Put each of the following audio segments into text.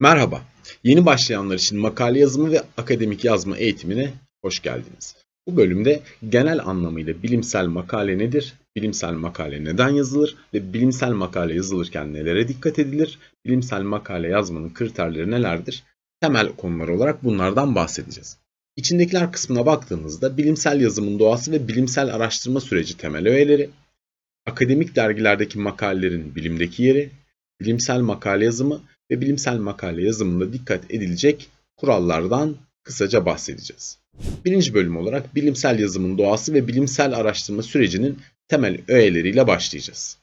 Merhaba. Yeni başlayanlar için makale yazımı ve akademik yazma eğitimine hoş geldiniz. Bu bölümde genel anlamıyla bilimsel makale nedir, bilimsel makale neden yazılır ve bilimsel makale yazılırken nelere dikkat edilir, bilimsel makale yazmanın kriterleri nelerdir, temel konular olarak bunlardan bahsedeceğiz. İçindekiler kısmına baktığımızda bilimsel yazımın doğası ve bilimsel araştırma süreci temel öğeleri, akademik dergilerdeki makalelerin bilimdeki yeri, bilimsel makale yazımı ve bilimsel makale yazımında dikkat edilecek kurallardan kısaca bahsedeceğiz. Birinci bölüm olarak bilimsel yazımın doğası ve bilimsel araştırma sürecinin temel öğeleriyle başlayacağız.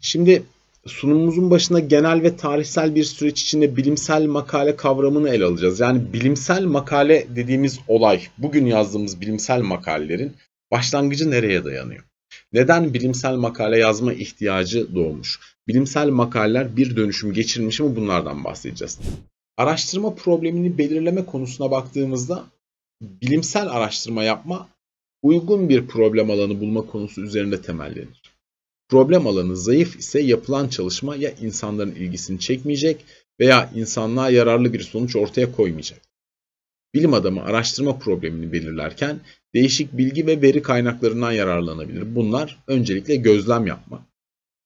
Şimdi sunumumuzun başına genel ve tarihsel bir süreç içinde bilimsel makale kavramını ele alacağız. Yani bilimsel makale dediğimiz olay, bugün yazdığımız bilimsel makalelerin başlangıcı nereye dayanıyor? Neden bilimsel makale yazma ihtiyacı doğmuş? Bilimsel makaleler bir dönüşüm geçirmiş mi bunlardan bahsedeceğiz. Araştırma problemini belirleme konusuna baktığımızda bilimsel araştırma yapma uygun bir problem alanı bulma konusu üzerinde temellenir. Problem alanı zayıf ise yapılan çalışma ya insanların ilgisini çekmeyecek veya insanlığa yararlı bir sonuç ortaya koymayacak. Bilim adamı araştırma problemini belirlerken değişik bilgi ve veri kaynaklarından yararlanabilir. Bunlar öncelikle gözlem yapma.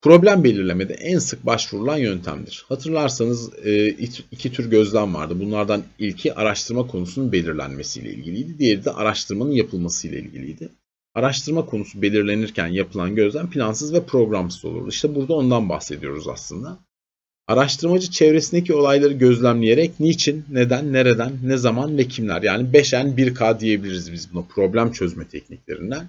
Problem belirlemede en sık başvurulan yöntemdir. Hatırlarsanız e, iki tür gözlem vardı. Bunlardan ilki araştırma konusunun belirlenmesiyle ilgiliydi. Diğeri de araştırmanın yapılmasıyla ilgiliydi. Araştırma konusu belirlenirken yapılan gözlem plansız ve programsız olurdu. İşte burada ondan bahsediyoruz aslında. Araştırmacı çevresindeki olayları gözlemleyerek niçin, neden, nereden, ne zaman ve kimler yani 5N 1K diyebiliriz biz buna problem çözme tekniklerinden.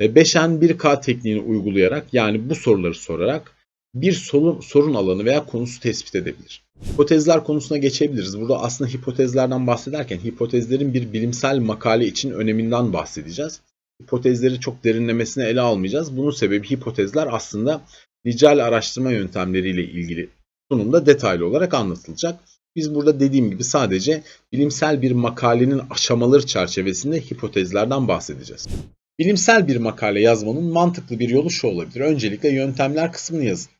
5N 1K tekniğini uygulayarak yani bu soruları sorarak bir sorun, sorun alanı veya konusu tespit edebilir. Hipotezler konusuna geçebiliriz. Burada aslında hipotezlerden bahsederken hipotezlerin bir bilimsel makale için öneminden bahsedeceğiz. Hipotezleri çok derinlemesine ele almayacağız. Bunun sebebi hipotezler aslında nicel araştırma yöntemleriyle ilgili sunumda detaylı olarak anlatılacak. Biz burada dediğim gibi sadece bilimsel bir makalenin aşamaları çerçevesinde hipotezlerden bahsedeceğiz. Bilimsel bir makale yazmanın mantıklı bir yolu şu olabilir. Öncelikle yöntemler kısmını yazın.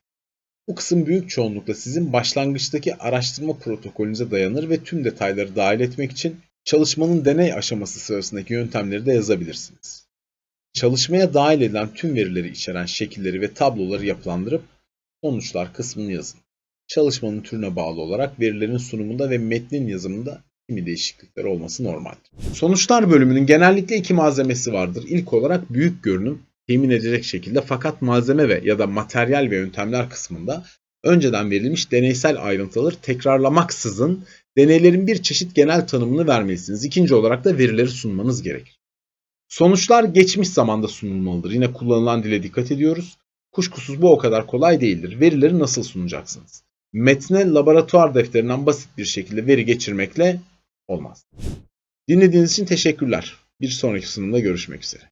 Bu kısım büyük çoğunlukla sizin başlangıçtaki araştırma protokolünüze dayanır ve tüm detayları dahil etmek için çalışmanın deney aşaması sırasındaki yöntemleri de yazabilirsiniz. Çalışmaya dahil edilen tüm verileri içeren şekilleri ve tabloları yapılandırıp sonuçlar kısmını yazın. Çalışmanın türüne bağlı olarak verilerin sunumunda ve metnin yazımında kimi değişiklikler olması normaldir. Sonuçlar bölümünün genellikle iki malzemesi vardır. İlk olarak büyük görünüm temin edilecek şekilde fakat malzeme ve ya da materyal ve yöntemler kısmında önceden verilmiş deneysel ayrıntıları tekrarlamaksızın deneylerin bir çeşit genel tanımını vermelisiniz. İkinci olarak da verileri sunmanız gerekir. Sonuçlar geçmiş zamanda sunulmalıdır. Yine kullanılan dile dikkat ediyoruz. Kuşkusuz bu o kadar kolay değildir. Verileri nasıl sunacaksınız? Metne laboratuvar defterinden basit bir şekilde veri geçirmekle olmaz. Dinlediğiniz için teşekkürler. Bir sonraki sunumda görüşmek üzere.